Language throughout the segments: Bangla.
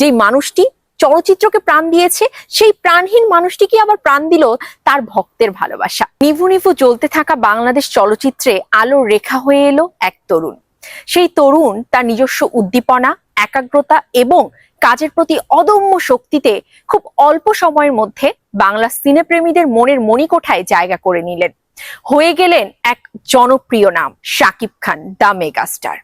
যেই মানুষটি চলচ্চিত্রকে প্রাণ দিয়েছে, সেই প্রাণহীন মানুষটিকে আবার প্রাণ দিল তার ভক্তের ভালোবাসা। নিভু নিভু জ্বলতে থাকা বাংলাদেশ চলচ্চিত্রে আলোর রেখা হয়ে এলো এক তরুণ। সেই তরুণ তার নিজস্ব উদ্দীপনা, একাগ্রতা এবং কাজের প্রতি অদম্য শক্তিতে খুব অল্প সময়ের মধ্যে বাংলা সিনেপ্রেমীদের মনের মণিকোঠায় জায়গা করে নিলেন। হয়ে গেলেন এক জনপ্রিয় নাম, শাকিব খান, দ্য মেগাস্টার।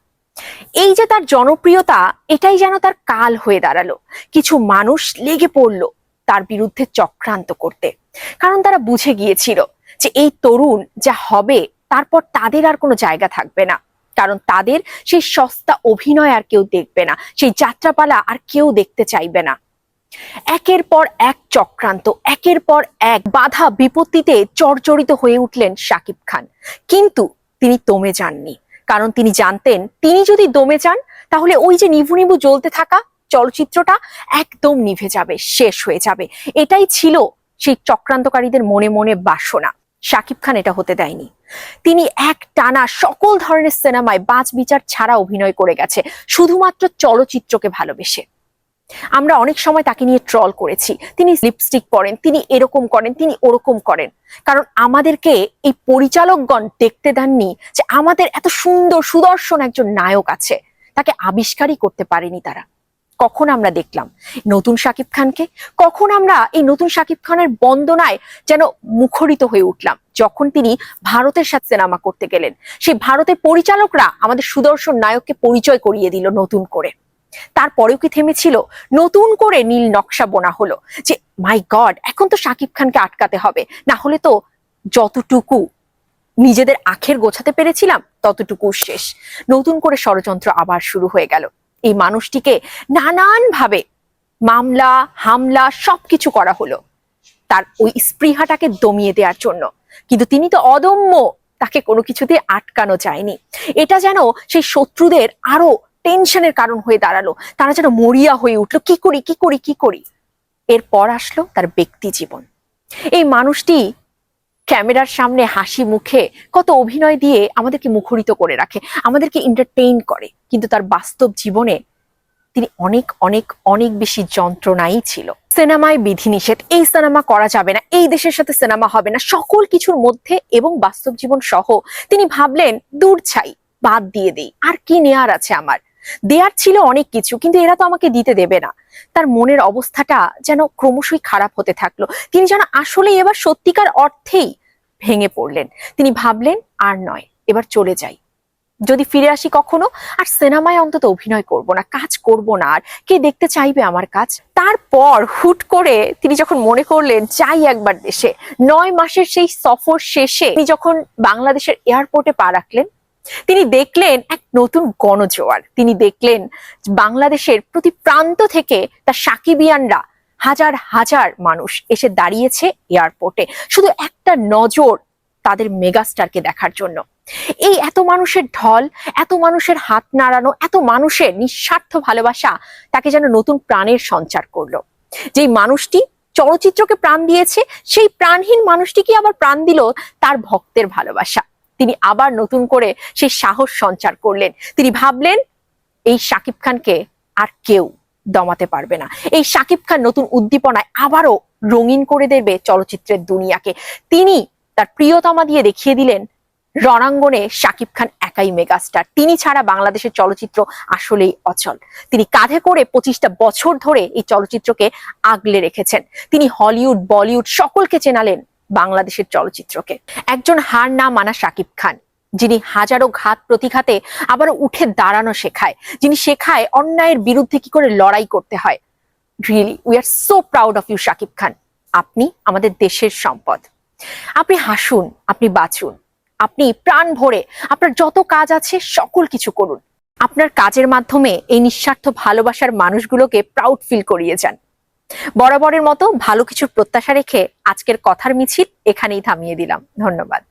এই যে তার জনপ্রিয়তা, এটাই যেন তার কাল হয়ে দাঁড়াল। কিছু মানুষ লেগে পড়ল তার বিরুদ্ধে চক্রান্ত করতে। কারণ তারা বুঝে গিয়েছিল যে এই তরুণ যা হবে, তারপর তাদের আর কোনো জায়গা থাকবে না। কারণ তাদের সেই সস্তা অভিনয় আর কেউ দেখবে না, সেই যাত্রাপালা আর কেউ দেখতে চাইবে না। একের পর এক চক্রান্ত, একের পর এক বাধা বিপত্তিতে জর্জরিত হয়ে উঠলেন শাকিব খান। কিন্তু তিনি দমে যাননি। কারণ তিনি জানতেন, তিনি যদি দমে যান, তাহলে ওই যে নিভু নিভু জ্বলতে থাকা চলচ্চিত্রটা একদম নিভে যাবে, শেষ হয়ে যাবে। এটাই ছিল সেই চক্রান্তকারীদের মনে মনে বাসনা। শাকিব খান এটা হতে দেয়নি। তিনি এক টানা সকল ধরনের সিনেমায় বাজ বিচার ছাড়া অভিনয় করে গেছে, শুধুমাত্র চলচ্চিত্রকে ভালোবেসে। আমরা অনেক সময় তাকে নিয়ে ট্রল করেছি। তিনি লিপস্টিক পরেন, তিনি এরকম করেন, তিনি ওরকম করেন। কারণ আমাদেরকে এই পরিচালকগণ দেখতে দেননি যে আমাদের এত সুন্দর সুদর্শন একজন নায়ক আছে। তাকে আবিষ্কারই করতে পারেনি তারা। কখন আমরা দেখলাম? নতুন শাকিব খানকে? কখন আমরা এই নতুন শাকিব খানের বন্দনায় যেন মুখরিত হয়ে উঠলাম? যখন তিনি ভারতের সাথে সিনেমা করতে গেলেন। সেই ভারতের পরিচালকরা আমাদের সুদর্শন নায়ককে পরিচয় করিয়ে দিল নতুন করে। তারপরেও কি থেমেছিল? নতুন করে নীল নকশা বোনা হলো যে, মাই গড, এখন তো শাকিব খানকে আটকাতে হবে। না হলে তো যতটুকু নিজেদের আখের গোছাতে পেরেছিলাম ততটুকু শেষ। নতুন করে ষড়যন্ত্র আবার শুরু হয়ে গেল। এই মানুষটিকে নানান ভাবে মামলা, হামলা সবকিছু করা হলো। তার ওই স্পৃহাটাকে দমিয়ে দেওয়ার জন্য। কিন্তু তিনি তো অদম্য, তাকে কোনো কিছুতে আটকানো যায়নি। এটা যেন সেই শত্রুদের আরও টেনশনের কারণ হয়ে দাঁড়াল। তারা যেন মরিয়া হয়ে উঠল। কি করি কি করি কি করি? এরপর আসলো তার ব্যক্তি জীবন। এই মানুষটি ক্যামেরার সামনে হাসি মুখে কত অভিনয় দিয়ে আমাদেরকে মুখরিত করে রাখে, আমাদেরকে এন্টারটেইন করে। কিন্তু তার বাস্তব জীবনে তিনি অনেক অনেক অনেক বেশি যন্ত্রণাই ছিল। সিনেমায় বিধিনিষেধ, এই সিনেমা করা যাবে না, এই দেশের সাথে সিনেমা হবে না, সকল কিছুর মধ্যে এবং বাস্তব জীবন সহ তিনি ভাবলেন, দূর ছাই, বাদ দিয়ে দেই। আর কি নেয়ার আছে আমার? দেয়ার ছিল অনেক কিছু, কিন্তু এরা তো আমাকে দিতে দেবে না। তার মনের অবস্থাটা যেন ক্রমশই খারাপ হতে থাকল। তিনি যেন আসলে এবার সত্যিকার অর্থেই ভেঙে পড়লেন। তিনি ভাবলেন, আর নয়, এবার চলে যাই। যদি ফিরে আসি কখনো, আর সিনেমায় অন্তত অভিনয় করব না, কাজ করব না, আর কে দেখতে চাইবে আমার কাজ? তারপর হুট করে তিনি যখন মনে করলেন যাই একবার দেশে। নয় মাসের সেই সফর শেষে তিনি যখন বাংলাদেশের এয়ারপোর্টে পা রাখলেন, তিনি দেখলেন, এক নতুন গণজোয়ার। তিনি দেখলেন বাংলাদেশের প্রতি প্রান্ত থেকে তার সাকিবিয়ানরা হাজার হাজার মানুষ এসে দাঁড়িয়েছে এয়ারপোর্টে। শুধু একটা নজর তাদের মেগাস্টারকে দেখার জন্য। এই এত মানুষের ঢল, এত মানুষের হাত নাড়ানো, এত মানুষের নিঃস্বার্থ ভালোবাসা তাকে যেন নতুন প্রাণের সঞ্চার করল। যেই মানুষটি চলচ্চিত্রকে প্রাণ দিয়েছে, সেই প্রাণহীন মানুষটিকে আবার প্রাণ দিল তার ভক্তের ভালোবাসা। তিনি আবার নতুন করে সেই সাহস সঞ্চার করলেন। তিনি ভাবলেন, এই শাকিব খানকে আর কেউ দমাতে পারবে না। এই শাকিব খান নতুন উদ্দীপনায় আবারও রঙিন করে দেবে চলচ্চিত্রের দুনিয়াকে। তিনি তার প্রিয়তমা দিয়ে দেখিয়ে দিলেন, রণাঙ্গনে শাকিব খান একাই মেগাস্টার। তিনি ছাড়া বাংলাদেশের চলচ্চিত্র আসলেই অচল। তিনি কাঁধে করে পঁচিশটা বছর ধরে এই চলচ্চিত্রকে আগলে রেখেছেন। তিনি হলিউড, বলিউড সকলকে চেনালেন। বাংলাদেশের চলচ্চিত্রকে। একজন হার না মানা শাকিব খান, যিনি হাজারো ঘাত প্রতিঘাতে আবার উঠে দাঁড়ানো শেখায়, যিনি শেখায় অন্যায়ের বিরুদ্ধে কি করে লড়াই করতে হয়। Really we are so proud of you Shakib Khan. আপনি আমাদের দেশের সম্পদ। আপনি হাসুন, আপনি বাঁচুন। আপনি প্রাণ ভরে আপনার যত কাজ আছে সকল কিছু করুন। আপনার কাজের মাধ্যমে এই নিঃস্বার্থ ভালোবাসার মানুষগুলোকে প্রাউড ফিল করিয়ে যান। বরাবরের মতো ভালো কিছুর প্রত্যাশা রেখে আজকের কথার মিছিল এখানেই থামিয়ে দিলাম। ধন্যবাদ।